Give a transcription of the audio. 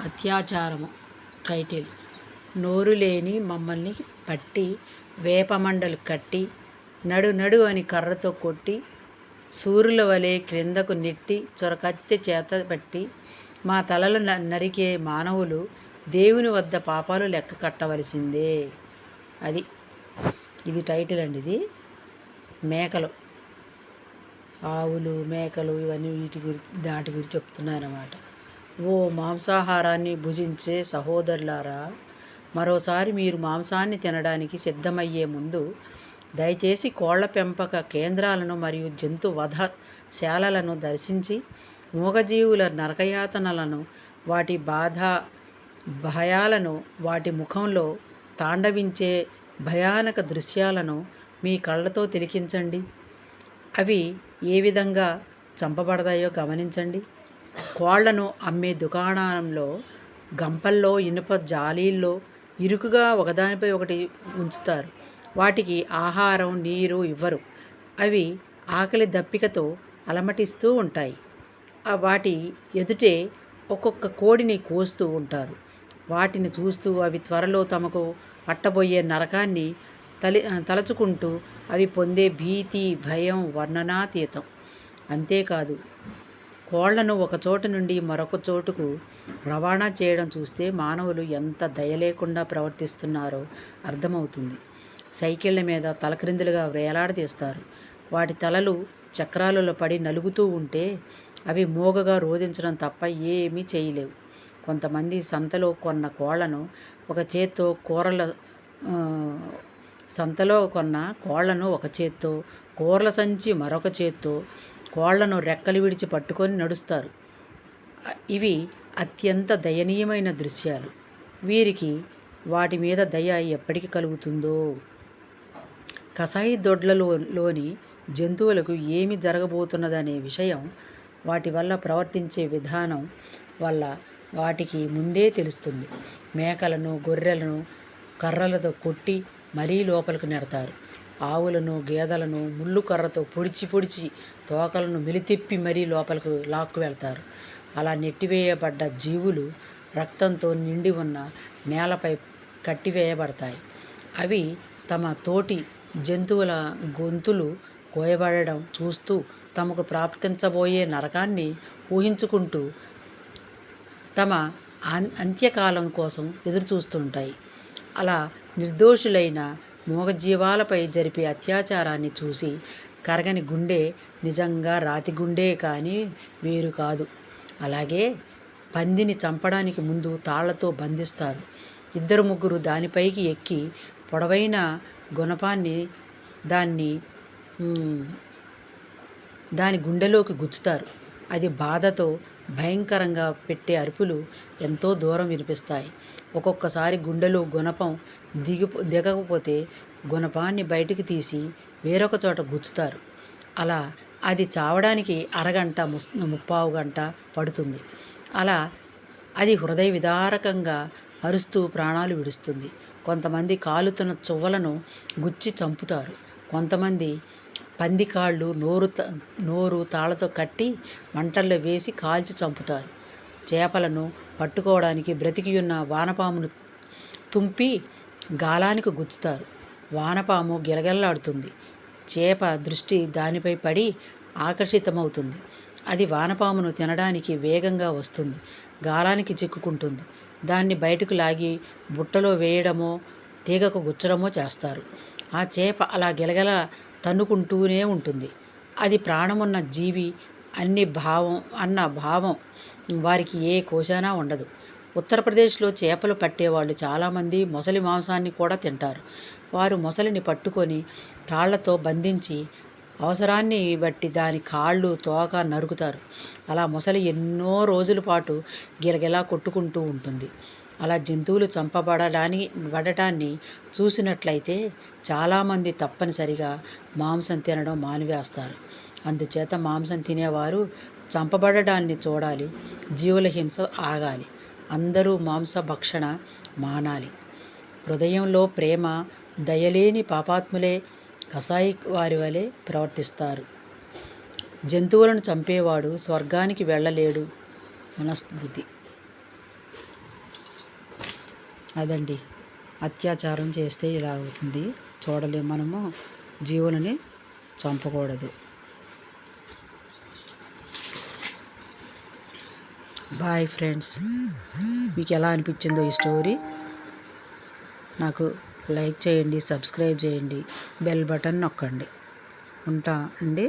అత్యాచారము. Title. నోరు లేని మమ్మల్ని పట్టి వేపమండలు కట్టి నడు నడు అని కర్రతో కొట్టి సూర్యుల వలె క్రిందకు నెట్టి చొరకత్తె చేత పట్టి మా తలలు నరికే మానవులు దేవుని వద్ద పాపాలు లెక్క కట్టవలసిందే. అది. ఇది టైటిల్ అండి ఇది. మేకలు. ఆవులు మేకలు ఇవన్నీ వీటి గురించి దాటి గురించి చెప్తున్నారన్నమాట. ఓ మాంసాహారాన్ని భుజించే సహోదరులారా మరోసారి మీరు మాంసాన్ని తినడానికి సిద్ధమయ్యే ముందు దయచేసి కోళ్ళ పెంపక కేంద్రాలను మరియు జంతు వధశాలలను దర్శించి మూగజీవుల నరకయాతనలను వాటి బాధ భయాలను వాటి ముఖంలో తాండవించే భయానక దృశ్యాలను మీ కళ్ళతో తిలికించండి. అవి ఏ విధంగా చంపబడతాయో గమనించండి. కోళ్ళను అమ్మే దుకాణంలో గంపల్లో ఇనుప జాలీల్లో ఇరుకుగా ఒకదానిపై ఒకటి ఉంచుతారు. వాటికి ఆహారం నీరు ఇవ్వరు. అవి ఆకలి దప్పికతో అలమటిస్తూ ఉంటాయి. వాటి ఎదుటే ఒక్కొక్క కోడిని కోస్తూ ఉంటారు. వాటిని చూస్తూ అవి త్వరలో తమకు పట్టబోయే నరకాన్ని తలి తలచుకుంటూ అవి పొందే భీతి భయం వర్ణనాతీతం. అంతేకాదు కోళ్ళను ఒక చోట నుండి మరొక చోటుకు రవాణా చేయడం చూస్తే మానవులు ఎంత దయ లేకుండా ప్రవర్తిస్తున్నారో అర్థమవుతుంది. సైకిళ్ళ మీద తలక్రిందులుగా వేలాడదీస్తారు. వాటి తలలు చక్రాలలో పడి నలుగుతూ ఉంటే అవి మూగగా రోధించడం తప్ప ఏమీ చేయలేవు. కొంతమంది సంతలో కొన్న కోళ్ళను ఒక చేత్తో కూరల సంతలో కొన్న కోళ్ళను ఒక చేత్తో కూరల సంచి మరొక చేత్తో కోళ్ళను రెక్కలు విడిచి పట్టుకొని నడుస్తారు. ఇవి అత్యంత దయనీయమైన దృశ్యాలు. వీరికి వాటి మీద దయ ఎప్పటికి కలుగుతుందో? కసాయి దొడ్లలోని జంతువులకు ఏమి జరగబోతున్నదనే విషయం వాటి వల్ల ప్రవర్తించే విధానం వల్ల వాటికి ముందే తెలుస్తుంది. మేకలను గొర్రెలను కర్రలతో కొట్టి మరీ లోపలికి నెడతారు. ఆవులను గేదెలను ముళ్ళు కర్రతో పొడిచి పొడిచి తోకలను మెలితిప్పి మరీ లోపలికి లాక్కు వెళ్తారు. అలా నెట్టివేయబడ్డ జీవులు రక్తంతో నిండి ఉన్న నేలపై కట్టివేయబడతాయి. అవి తమ తోటి జంతువుల గొంతులు కోయబడడం చూస్తూ తమకు ప్రాప్తించబోయే నరకాన్ని ఊహించుకుంటూ తమ అంత్యకాలం కోసం ఎదురుచూస్తుంటాయి. అలా నిర్దోషులైన మూగజీవాలపై జరిపే అత్యాచారాన్ని చూసి కరగని గుండె నిజంగా రాతి గుండె కానీ వేరు కాదు. అలాగే పందిని చంపడానికి ముందు తాళ్ళతో బంధిస్తారు. ఇద్దరు ముగ్గురు దానిపైకి ఎక్కి పొడవైన గుణపాన్ని దాన్ని దాని గుండెలోకి గుచ్చుతారు. అది బాధతో భయంకరంగా పెట్టే అరుపులు ఎంతో దూరం వినిపిస్తాయి. ఒక్కొక్కసారి గుండెలో గుణపం దిగి దిగకపోతే గుణపాన్ని బయటికి తీసి వేరొక చోట గుచ్చుతారు. అలా అది చావడానికి అరగంట ముప్పావు గంట పడుతుంది. అలా అది హృదయ విదారకంగా అరుస్తూ ప్రాణాలు విడుస్తుంది. కొంతమంది కాలుతున్న చువ్వలను గుచ్చి చంపుతారు. కొంతమంది పందికాళ్ళు నోరు నోరు తాళతో కట్టి మంటల్లో వేసి కాల్చి చంపుతారు. చేపలను పట్టుకోవడానికి బ్రతికి ఉన్న వానపామును తుంపి గాలానికి గుచ్చుతారు. వానపాము గిలగల్లాడుతుంది. చేప దృష్టి దానిపై పడి ఆకర్షితమవుతుంది. అది వానపామును తినడానికి వేగంగా వస్తుంది. గాలానికి చిక్కుకుంటుంది. దాన్ని బయటకు లాగి బుట్టలో వేయడమో తీగకు గుచ్చడమో చేస్తారు. ఆ చేప అలా గిలగల తన్నుకుంటూనే ఉంటుంది. అది ప్రాణమున్న జీవి అన్ని భావం అన్న భావం వారికి ఏ కోశానా ఉండదు. ఉత్తరప్రదేశ్లో చేపలు పట్టేవాళ్ళు చాలామంది మొసలి మాంసాన్ని కూడా తింటారు. వారు మొసలిని పట్టుకొని తాళ్ళతో బంధించి అవసరాన్ని బట్టి దాని కాళ్ళు తోక నరుకుతారు. అలా మొసలి ఎన్నో రోజుల పాటు గిలగిలా కొట్టుకుంటూ ఉంటుంది. అలా జంతువులు చంపబడడాన్ని పడటాన్ని చూసినట్లయితే చాలామంది తప్పనిసరిగా మాంసం తినడం మానివేస్తారు. అందుచేత మాంసం తినేవారు చంపబడడాన్ని చూడాలి జీవుల హింస ఆగాలి అందరూ మాంస భక్షణ మానాలి. హృదయంలో ప్రేమ దయలేని పాపాత్ములే కసాయి వారి వలె ప్రవర్తిస్తారు. జంతువులను చంపేవాడు స్వర్గానికి వెళ్ళలేడు మనస్మృతి. అదండి. అత్యాచారం చేస్తే ఇలా అవుతుంది. చూడలేము మనము. జీవులని చంపకూడదు. Bye friends. మీకు ఎలా అనిపించిందో ఈ స్టోరీ నాకు లైక్ చేయండి సబ్స్క్రైబ్ చేయండి బెల్ బటన్ నొక్కండి. ఉంటా అండి.